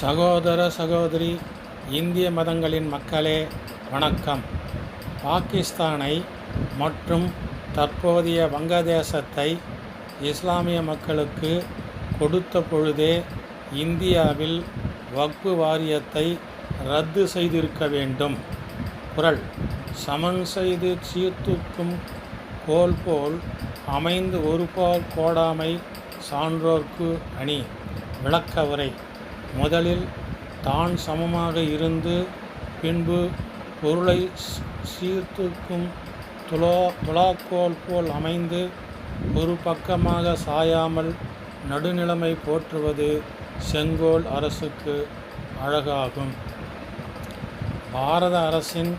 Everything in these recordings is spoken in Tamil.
சகோதர சகோதரி இந்திய மதங்களின் மக்களே வணக்கம். பாகிஸ்தானை மற்றும் தற்போதைய வங்கதேசத்தை இஸ்லாமிய மக்களுக்கு கொடுத்த பொழுதே இந்தியாவில் வக்பு வாரியத்தை ரத்து செய்திருக்க வேண்டும். குரல் சமன் செய்து சீர்தூக்கும் கோல் போல் அமைந்து ஒருபால் கோடாமை சான்றோர்க்கு அணி விளக்கவுரை. முதலில் தான் சமமாக இருந்து பின்பு பொருளை சீர்த்துக்கும் சீர்தூக்கும் துலா துலாக்கோல் போல் அமைந்து ஒரு பக்கமாக சாயாமல் நடுநிலைமை போற்றுவது செங்கோல் அரசுக்கு அழகாகும். பாரத அரசின்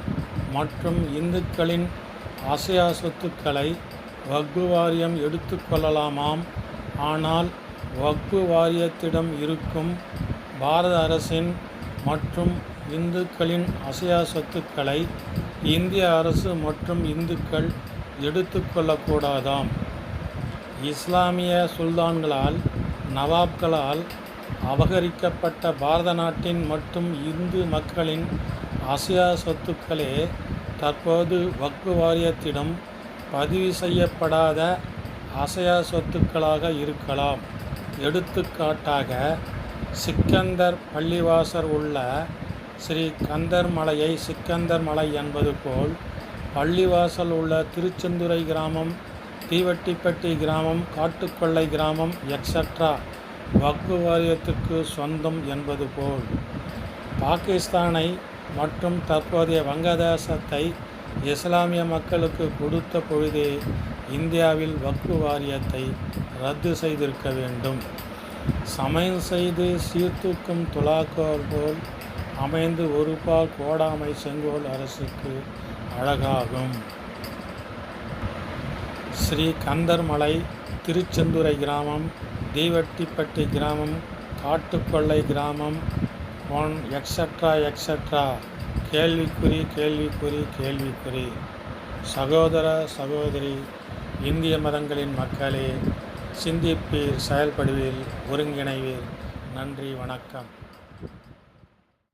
மற்றும் இந்துக்களின் அசையா சொத்துக்களை வக்பு வாரியம் எடுத்துக்கொள்ளலாமாம் ஆனால் வக்பு வாரியத்திடம் இருக்கும் பாரத அரசின் மற்றும் இந்துக்களின் அசையா சொத்துக்களை இந்திய அரசு மற்றும் இந்துக்கள் எடுத்துக்கொள்ளக்கூடாதாம் இஸ்லாமிய சுல்தான்களால் நவாப்களால் அபகரிக்கப்பட்ட பாரத நாட்டின் மற்றும் இந்து மக்களின் அசையா சொத்துக்களே தற்போது வக்ஃபு வாரியத்திடம் பதிவு செய்யப்படாத அசையா சொத்துக்களாக இருக்கலாம். எடுத்துக்காட்டாக சிக்கந்தர் பள்ளிவாசல் உள்ள ஸ்ரீ கந்தர் மலையை சிக்கந்தர் மலை என்பது போல் பள்ளிவாசல் உள்ள திருச்செந்துறை கிராமம் தீவட்டிப்பட்டி கிராமம் காட்டுக்கொள்ளை கிராமம் எக்ஸட்ரா வக்கு வாரியத்துக்கு சொந்தம் என்பது போல். பாகிஸ்தானை மற்றும் தற்போதைய வங்கதேசத்தை இஸ்லாமிய மக்களுக்கு கொடுத்த பொழுதே இந்தியாவில் வக்கு வாரியத்தை ரத்து செய்திருக்க வேண்டும். சமயம் செய்து சீர்தூக்கும் துலாக்கோர் போல் அமைந்து ஒருபால் கோடாமை செங்கோல் அரசுக்கு அழகாகும். ஸ்ரீ கந்தர்மலை திருச்செந்துறை கிராமம் தீவட்டிப்பட்டி கிராமம் காட்டுக்கொள்ளை கிராமம் ஒன் எக்ஸட்ரா எக்ஸட்ரா கேள்விக்குறி கேள்விக்குறி கேள்விக்குறி. சகோதர சகோதரி இந்திய மதங்களின் மக்களே சிந்திப்பீர் செயல்படுவீர் ஒருங்கிணைவீர். நன்றி வணக்கம்.